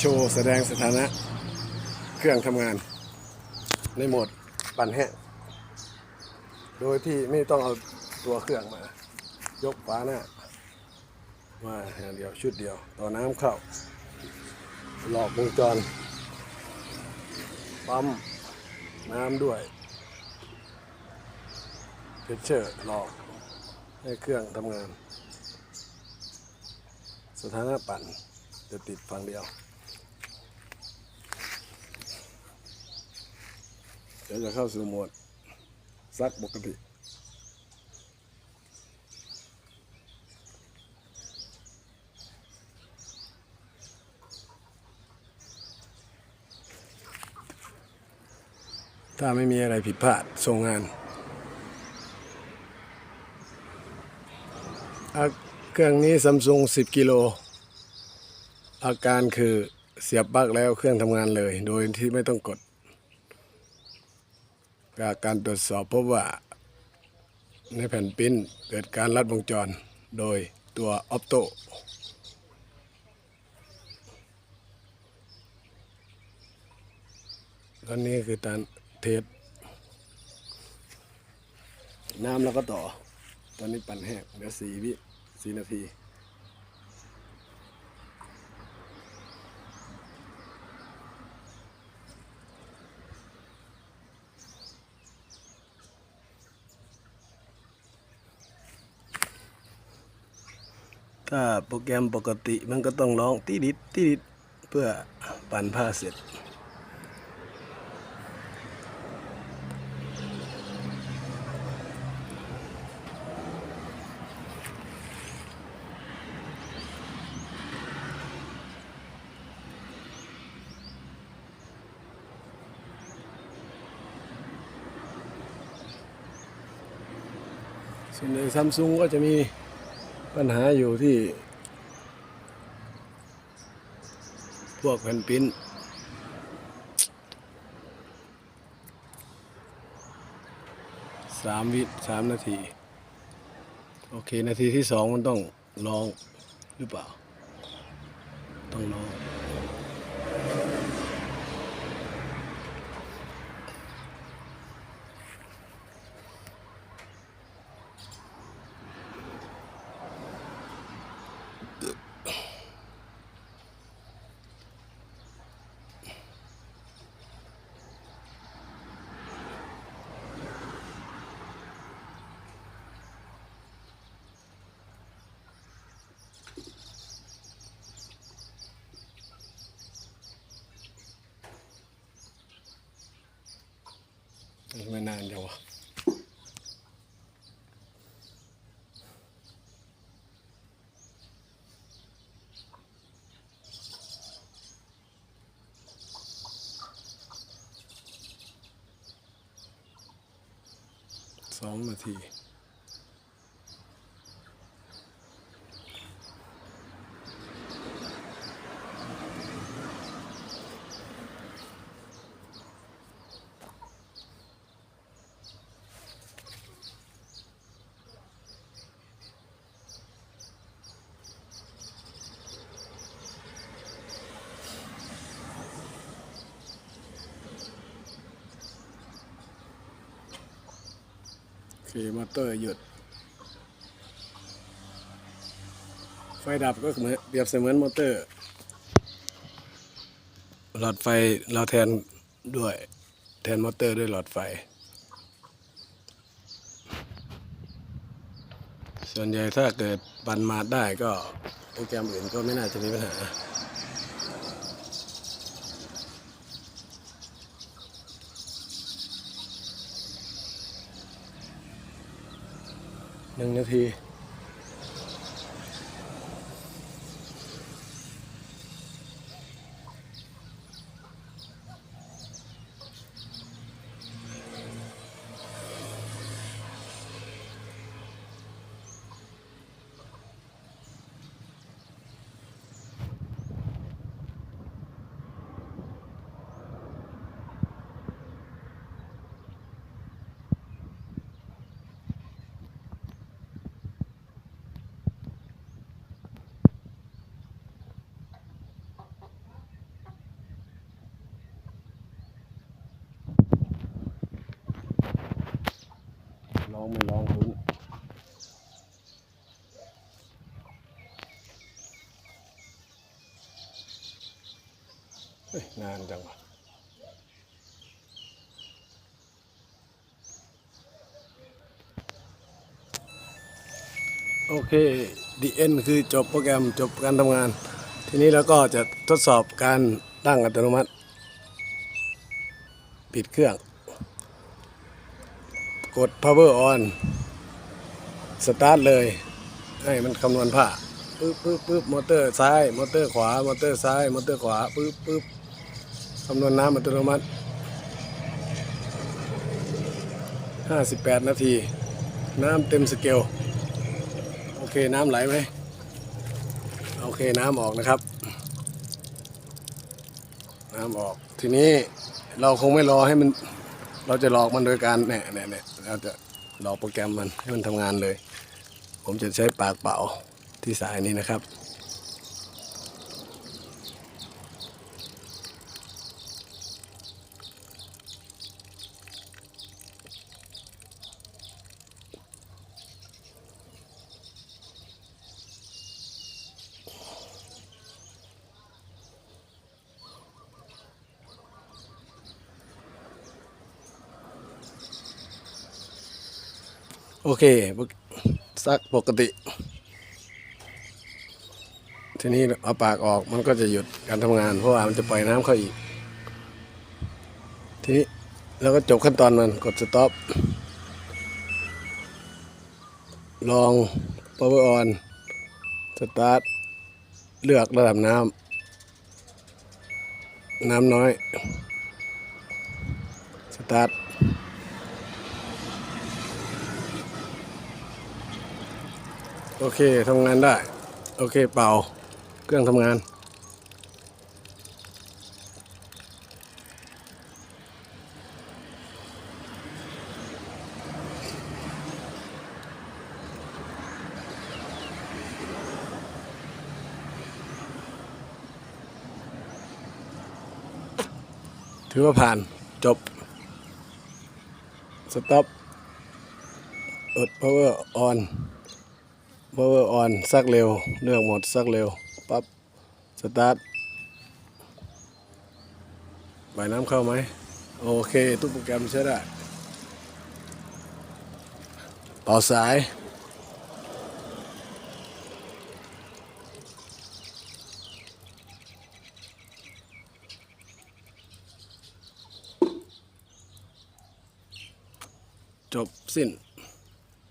โชว์แสดงสถานะ เครื่องทำงาน ในโหมดปั่นแห้งโดยที่ไม่ต้องเอาตัวเครื่องมา ยกฝาหน้า มาอย่างเดียวชุดเดียว ต่อน้ำเข้า หลอกวงจร ปั๊ม น้ำด้วยเพชเชอร์หลอกให้เครื่องทำงาน สถานะปั่นจะติดฝั่งเดียว เดี๋ยวจะเข้าสู่โหมดซักปกติถ้าไม่มีอะไรผิดพลาดส่งงาน เครื่องนี้ซัมซุง10 กิโล อาการคือเสียบปลั๊กแล้วเครื่องทำงานเลย โดยที่ไม่ต้องกด จากการตรวจสอบพบว่า ในแผ่นปิ้นเกิดการลัดวงจรโดยตัวออปโตตอนนี้คือการเทสน้ำแล้วก็ต่อ ตอนนี้ปั่นแห้งเดี๋ยวสี่วิสี่นาที ถ้าโปรแกรมปกติมันก็ต้องร้องตีดิดตีดิดเพื่อปั่นผ้าเสร็จ ส่วนในซัมซุงก็จะมี ปัญหาอยู่ที่ พวกแผ่นปิ้นสามวิสามนาที โอเค นาทีที่สองมันต้องลองหรือเปล่า ต้องลอง ไม่นานจังวะสองนาที โอเคมอเตอร์หยุด ไฟดับก็เหมือนเปรียบเสมือนมอเตอร์หลอดไฟเราแทนด้วย แทนมอเตอร์ด้วยหลอดไฟ ส่วนใหญ่ถ้าเกิดปันมาได้ก็โปรแกรมอื่นก็ไม่น่าจะมีปัญหา หนึ่งนาที องไม่ลองลุ้นานจังวะโอเค the end คือจบโปรแกรมจบการทำงาน ทีนี้เราก็จะทดสอบการตั้งอัตโนมัติ ปิดเครื่อง กด power on สตาร์ทเลย ให้มันคำนวณผ้าปึ๊บปึ๊บปึ๊บมอเตอร์ซ้าย มอเตอร์ขวา มอเตอร์ซ้าย มอเตอร์ขวาปึ๊บปึ๊บคำนวณน้ำอัตโนมัติ 58 นาที น้ำเต็มสเกล โอเคน้ำไหลไหมโอเคน้ำออกนะครับ น้ำออก ทีนี้เราคงไม่รอให้มัน เราจะหลอกมันโดยการเนี่ยเนี่ยเนี่ยเราจะหลอกโปรแกรมมันให้มันทำงานเลย ผมจะใช้ปากเป่าที่สายนี้นะครับ โอเคปกซักปกติ ทีนี้เอาปากออกมันก็จะหยุดการทำงาน เพราะว่ามันจะปล่อยน้ำเข้าอีก ทีนี้เราก็จบขั้นตอนมันกดสต็อปลอง power on สตาร์ทเลือกระดับน้ำ น้ำน้อย สตาร์ท โอเคทำงานได้ โอเคเป่า เครื่องทำงาน ถือว่าผ่านจบ สต็อปอด power on power on ซักเร็ว เลือกหมดซักเร็ว ปั๊บสตาร์ทใบน้ำเข้าไหม โอเค ทุกโปรแกรมใช้ได้ต่อสายจบสิ้น